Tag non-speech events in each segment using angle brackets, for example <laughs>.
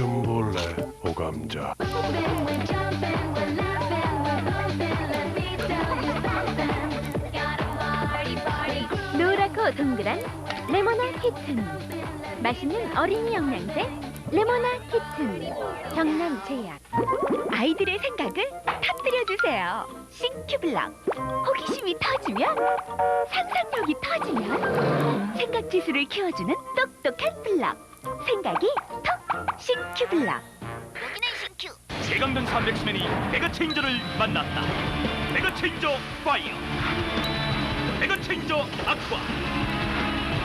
좀 볼래 오감자? 노랗고 동그란 레모나 키튼. 맛있는 어린이 영양제 레모나 키튼. 경남 제약. 아이들의 생각을 터뜨려주세요. 싱큐블럭. 호기심이 터지면 상상력이 터지면 생각지수를 키워주는 똑똑한 블럭. 생각이 톡 싱큐블럭 여기는 신큐. 제강전사 맥스맨이 메가 체인저를 만났다. 메가 체인저 파이어, 메가 체인저 아쿠아,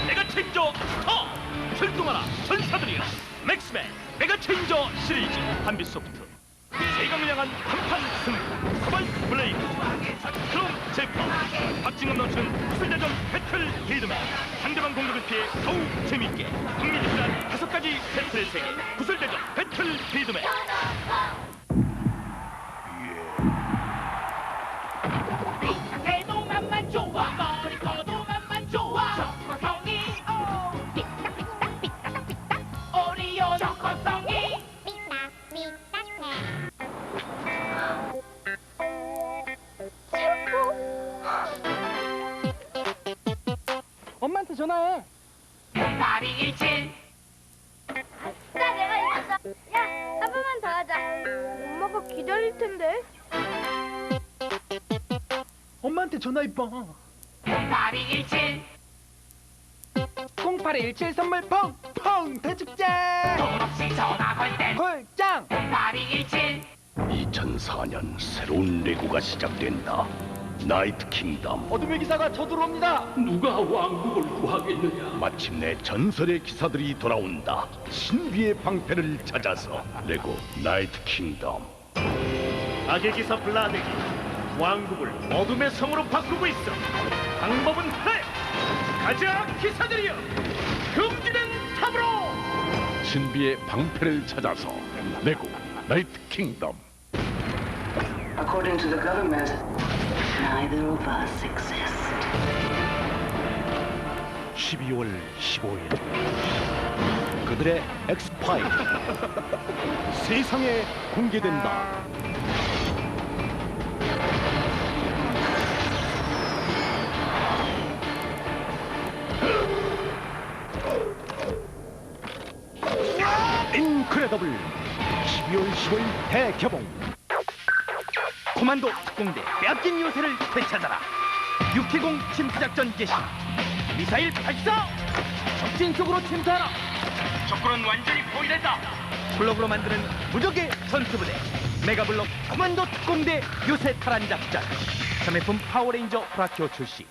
메가 체인저 스타. 출동하라 전사들이여. 맥스맨 메가 체인저 시리즈 한빛소프트. 제강을 향한 한판 승부. 서바이 블레이드. 그럼 제파. 박진감 넘치는 구슬대전 배틀 리드맨. 상대방 공격을 피해 더욱 재밌게 흥미진진 가지 배틀의 세계. 구슬대전 배틀 리드맨. 대동만만 좋아 머리 거동만만 좋아 초코송이 오 삐딱삐딱 삐딱삐딱 오리오 초코송이 엄마한테 전화해. 파리 일칠 나 내가 이겼어 야 한 번만 더 하자 엄마가 기다릴 텐데 엄마한테 전화해 봐. 파리 일칠 0817 선물 펑펑 대축제. 돈 없이 전화 걸땐 헐짱. 파리 일칠 2004년 새로운 레고가 시작된다. 나이트 킹덤. 어둠의 기사가 저들어옵니다. 누가 왕국을 구하겠느냐? 마침내 전설의 기사들이 돌아온다. 신비의 방패를 찾아서 레고 나이트 킹덤. 악의 기사 블라덱이 왕국을 어둠의 성으로 바꾸고 있어. 방법은 하나야. 가자 기사들이여. 금지된 탑으로. 신비의 방패를 찾아서 레고 나이트 킹덤. According to the government, neither of us exist. 12월 15일 그들의 엑스파일 <laughs> 세상에 공개된다. 인크레더블 12월 15일 대개봉 코만도 특공대 빼앗긴 요새를 되찾아라. 육해공 침투작전 개시. 미사일 발사. 적진 속으로 침투하라. 적군은 완전히 포위된다. 블록으로 만드는 무적의 전투부대. 메가블록 코만도 특공대 요새 탈환 작전. 자매품 파워레인저 브라키오 출시.